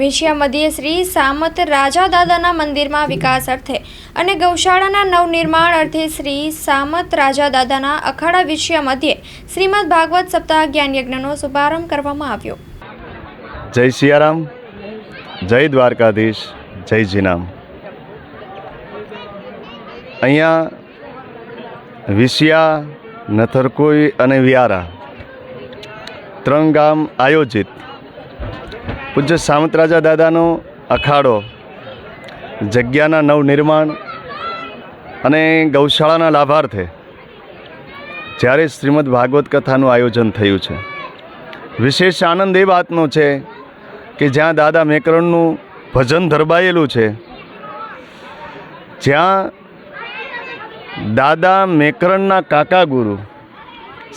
વિંછિયા મધ્યે શ્રી સામત રાજા દાદાના મંદિરમાં વિકાસ અર્થે અને ગૌશાળાના નવનિર્માણ અર્થે શ્રી સામત રાજા દાદાના અખાડા વિંછિયા મધ્યે શ્રીમદ ભાગવત સપ્તાહ જ્ઞાન યજ્ઞનો શુભારંભ કરવામાં આવ્યો. જય સિયારામ, જય દ્વારકાધીશ, જય જીનામ અહીંયા વિસિયા નથરકોઈ અને વિયારા ત્રણ ગામ આયોજિત પૂજ્ય સામંતરાજા દાદાનો અખાડો, જગ્યાના નવનિર્માણ અને ગૌશાળાના લાભાર્થે જ્યારે શ્રીમદ ભાગવત કથાનું આયોજન થયું છે. વિશેષ આનંદ એ વાતનો છે કે જ્યાં દાદા મેકરણનું ભજન ધરબાયેલું છે, જ્યાં દાદા મેકરણના કાકા ગુરુ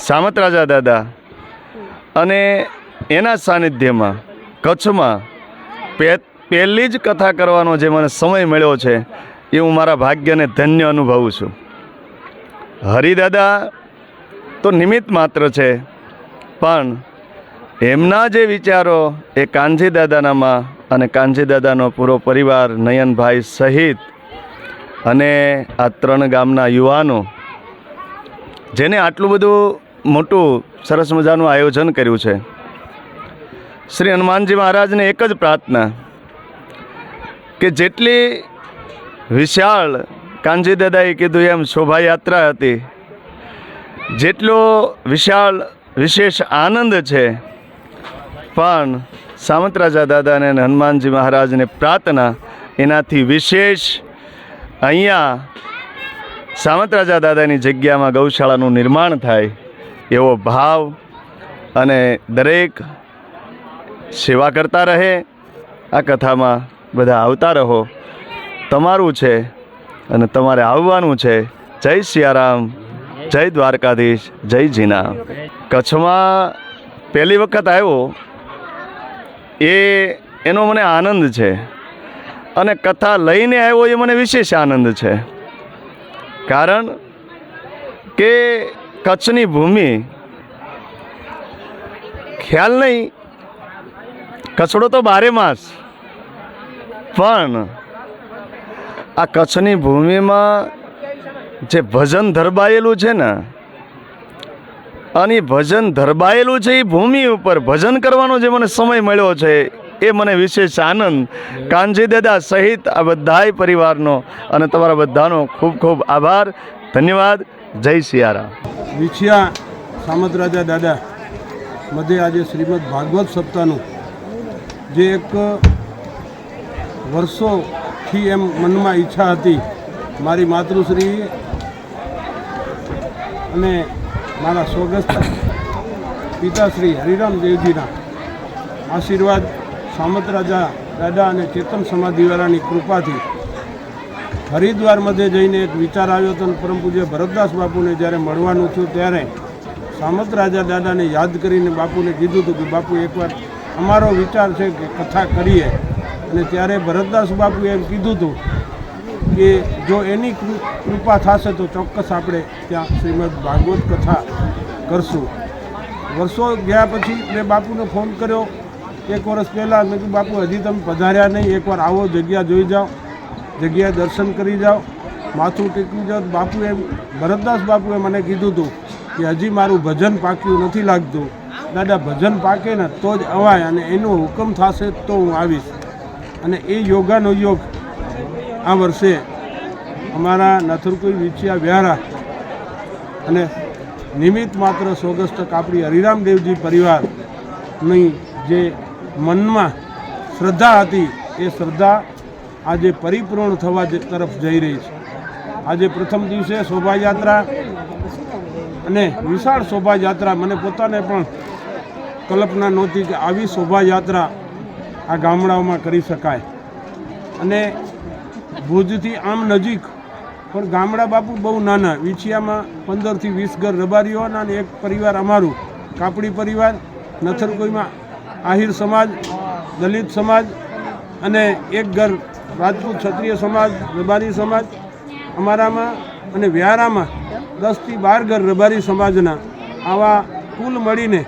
સામતરાજા દાદા અને એના સાનિધ્યમાં કચ્છમાં પહેલી જ કથા કરવાનો જે મને સમય મળ્યો છે, એ હું મારા ભાગ્યને ધન્ય અનુભવું છું. હરિદાદા તો નિમિત્ત માત્ર છે, પણ એમના જે વિચારો એ કાનજી દાદાનામાં અને કાનજી દાદાનો પૂરો પરિવાર, નયનભાઈ સહિત અને આ ત્રણ ગામના યુવાનો, જેને આટલું બધું મોટું સરસ મજાનું આયોજન કર્યું છે. શ્રી હનુમાનજી મહારાજને એક જ પ્રાર્થના કે જેટલી વિશાળ કાનજી દાદાએ કીધું એમ શોભાયાત્રા હતી, જેટલો વિશાળ વિશેષ આનંદ છે, પણ સામંતરાજા દાદાને હનુમાનજી મહારાજને પ્રાર્થના એનાથી વિશેષ અહીંયા સામંતરાજા દાદાની જગ્યામાં ગૌશાળાનું નિર્માણ થાય એવો ભાવ અને દરેક સેવા કરતા રહે, આ કથામાં બધા આવતા રહો. તમારું છે અને તમારે આવવાનું છે. જય સિયારામ, જય દ્વારકાધીશ, જય જીના કચ્છમાં પહેલી વખત આવ્યો, એ, એનો મને આનંદ છે. અને કથા લઈને આવ્યો એ મને વિશેષ આનંદ છે. કારણ કે કચ્છની ભૂમિ ખ્યાલ નહીં કચડો તો બારે માસ. પણ આ કચ્છની ભૂમિમાં જે ભજન ધરબાયેલું છે ને, અને ભજન ધરબાયેલું છે એ ભૂમિ ઉપર ભજન કરવાનો જે મને સમય મળ્યો છે, એ મને વિશેષ આનંદ. કાનજી દાદા સહિત આ બધાય પરિવારનો અને તમારા બધાનો ખૂબ ખૂબ આભાર. ધન્યવાદ. જય સિયારામ વિછિયા સામંતરાજા દાદા મધ્ય આજે શ્રીમદ ભાગવત સપ્તાહનું જે એક વર્ષોથી એમ મનમાં ઈચ્છા હતી, મારી માતૃશ્રી અને મારા સ્વગસ્થ પિતાશ્રી હરિરામ આશીર્વાદ આશીર્વાદ સામંતરાજા દાદા અને ચેતન સમાધિવાળાની કૃપાથી હરિદ્વાર મધ્યે જઈને એક વિચાર આવ્યો હતો પરમ પૂજ્ય ભરતદાસ બાપુને જ્યારે મળવાનું થયું ત્યારે સામત રાજા દાદાને યાદ કરીને બાપુને કીધું હતું કે, બાપુ, એકવાર અમારો વિચાર છે કે કથા કરીએ. અને ત્યારે ભરતદાસ બાપુએ એમ કીધું હતું કે જો એની કૃપા થશે તો ચોક્કસ આપણે ત્યાં શ્રીમદ ભાગવત કથા કરશું. વર્ષો ગયા પછી મેં બાપુને ફોન કર્યો. એક વર્ષ પહેલાં મેં કીધું, બાપુ, હજી તમે પધાર્યા નહીં. એકવાર આવો, જગ્યા જોઈ જાઓ. જગ્યાએ દર્શન કરી જાઓ. માથું ટેકવી જાઓ બાપુએ ભરતદાસ બાપુએ મને કીધું હતું કે, હજી મારું ભજન પાક્યું નથી લાગતું. દાદા ભજન પાકે ને તો જ અવાય અને એનો હુકમ થશે તો હું આવીશ. અને એ યોગાનો યોગ આ વર્ષે અમારા નથુરકુઈ વિછિયા વ્યારા અને નિમિત્ત માત્ર સ્વગસ્થ કાપડી હરિરામદેવજી પરિવારની જે મનમાં શ્રદ્ધા હતી, એ શ્રદ્ધા આજે પરિપૂર્ણ થવા તરફ જઈ રહી છે. આજે પ્રથમ દિવસે શોભાયાત્રા અને વિશાળ શોભાયાત્રા, મને પોતાને પણ કલ્પના નહોતી કે આવી શોભાયાત્રા આ ગામડાઓમાં કરી શકાય. અને ભુજથી આમ નજીક, પણ ગામડા બાપુ બહુ નાના, વિછિયામાં પંદરથી વીસ ઘર રબારીઓના અને એક પરિવાર અમારું, કાપડી પરિવાર, નથરકોઈમાં આહિર સમાજ, દલિત સમાજ અને એક ઘર રાજપૂત ક્ષત્રિય સમાજ, રબારી સમાજ, અમારામાં અને વ્યારામાં દસથી બાર ઘર રબારી સમાજના આવા કુલ મળીને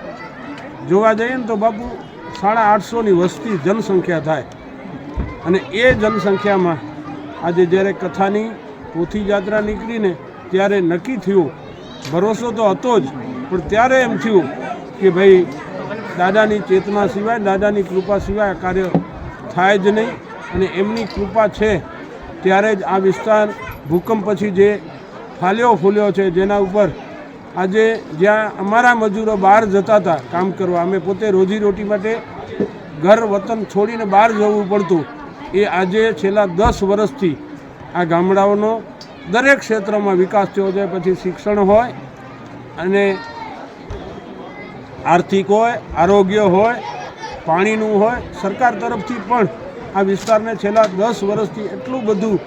જોવા જઈએ ને તો બાપુ, સાડા આઠસોની વસ્તી જનસંખ્યા થાય. અને એ જનસંખ્યામાં આજે જ્યારે કથાની પોથી જાત્રા નીકળીને ત્યારે નક્કી થયું, ભરોસો તો હતો જ, પણ ત્યારે એમ થયું કે ભાઈ, દાદાની ચેતના સિવાય, દાદાની કૃપા સિવાય આ કાર્ય થાય જ નહીં. અને એમની કૃપા છે ત્યારે જ આ વિસ્તાર ભૂકંપ પછી જે ફાલ્યો ફૂલ્યો છે, જેના ઉપર આજે જ્યાં અમારા મજૂરો બહાર જતા હતા કામ કરવા, અમે પોતે રોજીરોટી માટે ઘર, વતન છોડીને બહાર જવું પડતું. એ આજે છેલ્લા દસ વર્ષથી આ ગામડાઓનો દરેક ક્ષેત્રમાં વિકાસ થયો છે, પછી શિક્ષણ હોય અને આર્થિક હોય, આરોગ્ય હોય, પાણીનું હોય, સરકાર તરફથી પણ આ વિસ્તારને છેલ્લા દસ વર્ષથી એટલું બધું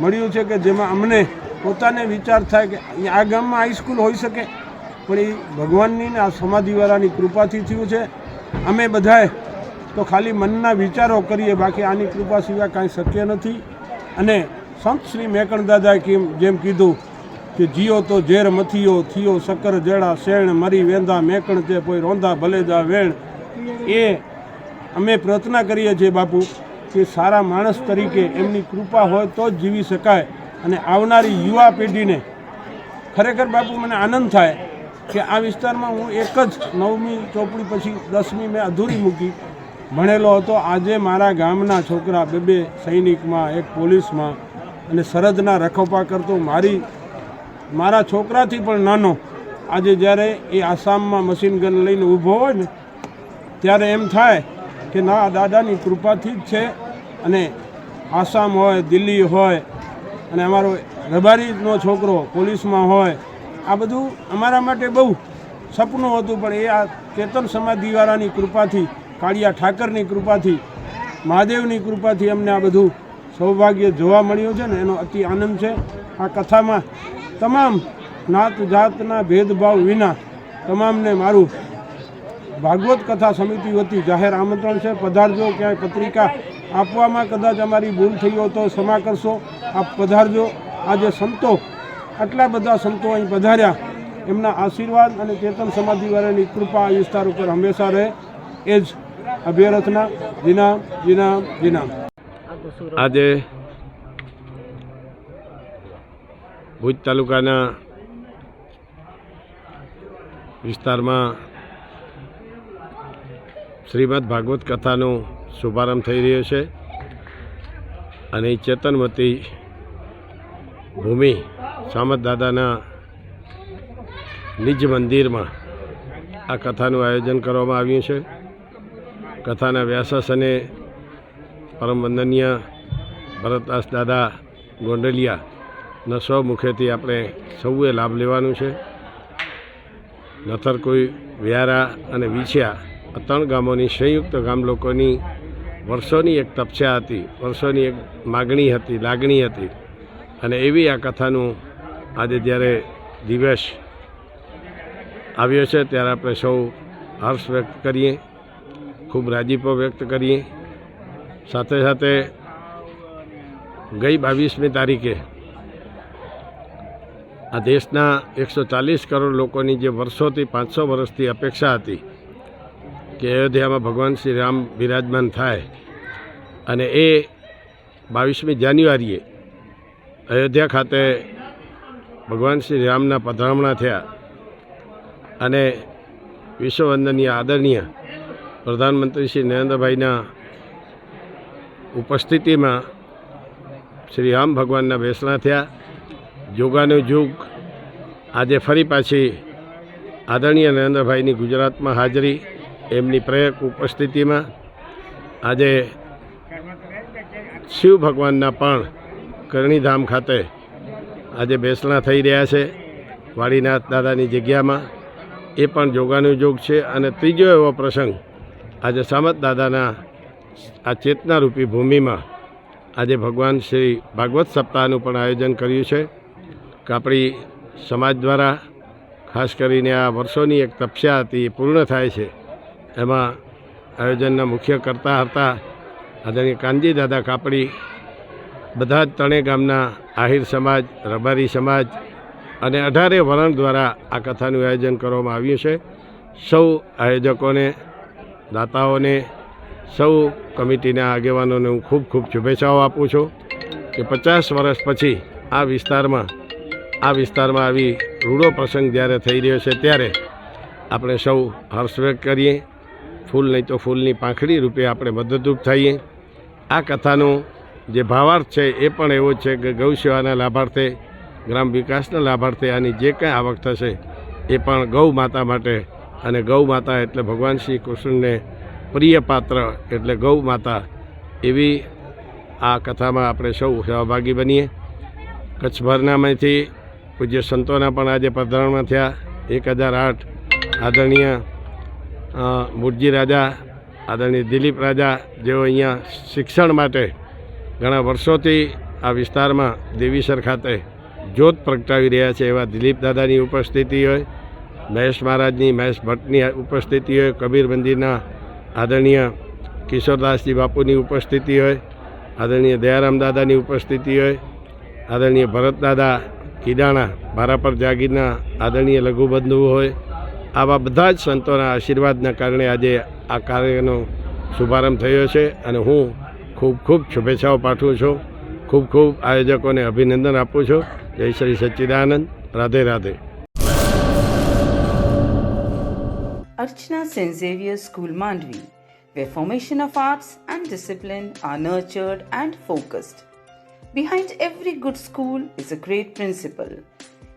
મળ્યું છે કે જેમાં અમને પોતાને વિચાર થાય કે આ ગામમાં હાઈસ્કૂલ હોઈ શકે. પણ એ ભગવાનની આ સમાધિવાળાની કૃપાથી થયું છે. અમે બધાએ તો ખાલી મનના વિચારો કરીએ, બાકી આની કૃપા સિવાય કાંઈ શક્ય નથી. અને સંત શ્રી મેકણ દાદાએ કેમ, જેમ કીધું કે જીઓ તો ઝેર મથિયો, થિયો સકર જેડા, શેણ, મરી વેંદા મેકણ છે કોઈ રોંધા ભલે જા વેણ, એ અમે પ્રાર્થના કરીએ છીએ બાપુ કે સારા માણસ તરીકે એમની કૃપા હોય તો જ જીવી શકાય. અને આવનારી યુવા પેઢીને ખરેખર બાપુ મને આનંદ થાય કે આ વિસ્તારમાં હું એક જ નવમી ચોપડી પછી દસમી મેં અધૂરી મૂકી ભણેલો હતો. આજે મારા ગામના છોકરા બે બે સૈનિકમાં, એક પોલીસમાં અને સરહદના રખોપા કરતો મારી, મારા છોકરાથી પણ નાનો. આજે જ્યારે એ આસામમાં મશીન ગન લઈને ઊભો હોય ને, ત્યારે એમ થાય કે ના દાદાની કૃપાથી જ છે. અને આસામ હોય, દિલ્હી હોય અને અમારો રબારીનો છોકરો પોલીસમાં હોય, આ બધું અમારા માટે બહુ સપનું હતું, પણ એ આ ચેતન સમાધિવાળાની કૃપાથી, કાળિયા ઠાકરની કૃપાથી, મહાદેવની કૃપાથી અમને આ બધું સૌભાગ્ય જોવા મળ્યું છે ને, એનો અતિ આનંદ છે. આ કથામાં તમામ નાત જાતના ભેદભાવ વિના તમામને મારું ભાગવત કથા સમિતિ વતી જાહેર આમંત્રણ છે. પધારજો, ક્યાંય પત્રિકા આપવામાં કદાચ અમારી ભૂલ થઈ હોય તો ક્ષમા કરશો. આપ પધારજો. આજે સંતો, આટલા બધા સંતો અહીં પધાર્યા. એમના આશીર્વાદ અને ચેતન સમાધિવાળાની કૃપા આ વિસ્તાર ઉપર હંમેશા રહે. એ જ અભ્યર્થના. જીનામ જીનામ જીનામ આજે ભુજ તાલુકાના વિસ્તારમાં શ્રીમદ ભાગવત કથાનો શુભારંભ થઈ રહ્યો છે. અને એ ચેતનવતી ભૂમિ સામત દાદાના નિજ મંદિરમાં આ કથાનું આયોજન કરવામાં આવ્યું છે. કથાના વ્યાસસ અને પરમ વંદનીય ભરતદાસ દાદા ગોંડલિયાના સૌ મુખેથી આપણે સૌએ લાભ લેવાનું છે. નથર કોઈ વ્યારા અને વિછ્યા આ ત્રણ ગામોની સંયુક્ત ગામ લોકોની વર્ષોની એક તપસ્યા હતી, વર્ષોની એક માગણી હતી, લાગણી હતી. અને એવી આ કથાનું આજે જ્યારે દિવસ આવ્યો છે ત્યારે આપણે સૌ હર્ષ વ્યક્ત કરીએ, ખૂબ રાજીપો વ્યક્ત કરીએ. સાથે સાથે ગઈ બાવીસમી તારીખે આ દેશના એકસો ચાલીસ કરોડ લોકોની જે વર્ષોથી પાંચસો વર્ષથી અપેક્ષા હતી કે અયોધ્યામાં ભગવાન શ્રી રામ બિરાજમાન થાય અને એ બાવીસમી જાન્યુઆરીએ અયોધ્યા ખાતે ભગવાન શ્રી રામના પધરામણા થયા અને વિશ્વવંદનીય આદરણીય પ્રધાનમંત્રી શ્રી નરેન્દ્રભાઈના ઉપસ્થિતિમાં શ્રી રામ ભગવાનના બેસણા થયા. જોગાનો યુગ આજે ફરી પાછી આદરણીય નરેન્દ્રભાઈની ગુજરાતમાં હાજરી, એમની પ્રેરક ઉપસ્થિતિમાં આજે શિવ ભગવાનના પણ કરણીધામ ખાતે આજે બેસણા થઈ રહ્યા છે. વાડીનાથ દાદાની જગ્યામાં એ પણ જોગાનુયોગ છે અને ત્રીજો એવો પ્રસંગ આજે સામત દાદાના આ ચેતનારૂપી ભૂમિમાં આજે ભગવાન શ્રી ભાગવત સપ્તાહનું પણ આયોજન કર્યું છે. કાપડી સમાજ દ્વારા ખાસ કરીને આ વર્ષોની એક તપસ્યા હતી એ પૂર્ણ થાય છે. એમાં આયોજનના મુખ્ય કરતા હતા આદરણીય કાનજી દાદા કાપડી, બધા જ ત્રણેય ગામના આહિર સમાજ, રબારી સમાજ અને અઢારે વરણ દ્વારા આ કથાનું આયોજન કરવામાં આવ્યું છે. સૌ આયોજકોને, દાતાઓને, સૌ કમિટીના આગેવાનોને હું ખૂબ ખૂબ શુભેચ્છાઓ આપું છું કે પચાસ વર્ષ પછી આ વિસ્તારમાં આ વિસ્તારમાં આવી રૂડો પ્રસંગ જ્યારે થઈ રહ્યો છે ત્યારે આપણે સૌ હર્ષ વ્યક્ત કરીએ. ફૂલ નહીં તો ફૂલની પાંખડી રૂપે આપણે મદદરૂપ થઈએ. આ કથાનું જે ભાવાર્થ છે એ પણ એવો છે કે ગૌ સેવાના લાભાર્થે, ગ્રામ વિકાસના લાભાર્થે આની જે કંઈ આવક થશે, એ પણ ગૌ માતા માટે અને ગૌ માતા એટલે ભગવાન શ્રી કૃષ્ણને પ્રિય પાત્ર એટલે ગૌ માતા એવી આ કથામાં આપણે સૌ સહભાગી બનીએ. કચ્છભરનામાંથી પૂજ્ય સંતોના પણ આજે પ્રધારણમાં થયા. એક હજાર આઠ આદરણીય મુરજી રાજા આદરણીય દિલીપ રાજા જેઓ અહીંયા શિક્ષણ માટે ઘણા વર્ષોથી આ વિસ્તારમાં દેવીસર ખાતે જ્યોત પ્રગટાવી રહ્યા છે એવા દિલીપ દાદાની ઉપસ્થિતિ હોય, મહેશ મહારાજની, મહેશ ભટ્ટની ઉપસ્થિતિ હોય, કબીર મંદિરના આદરણીય કિશોરદાસજી બાપુની ઉપસ્થિતિ હોય, આદરણીય દયારામ દાદાની ઉપસ્થિતિ હોય, આદરણીય ભરત દાદા કીડાણા ભારાપર જાગીરના આદરણીય લઘુબંધુ હોય આવા બધા જ સંતોના આશીર્વાદના કારણે આજે આ કાર્યનો શુભારંભ થયો છે અને હું ખૂબ ખૂબ શુભેચ્છાઓ પાઠવું છું ખૂબ ખૂબ આયોજકોને અભિનંદન આપું છું જય શ્રી સચ્ચિદાનંદ Radhe Radhe Archana St. Xavier School Mandvi, where formation of arts and discipline are nurtured and focused. Behind every good school is a great principal.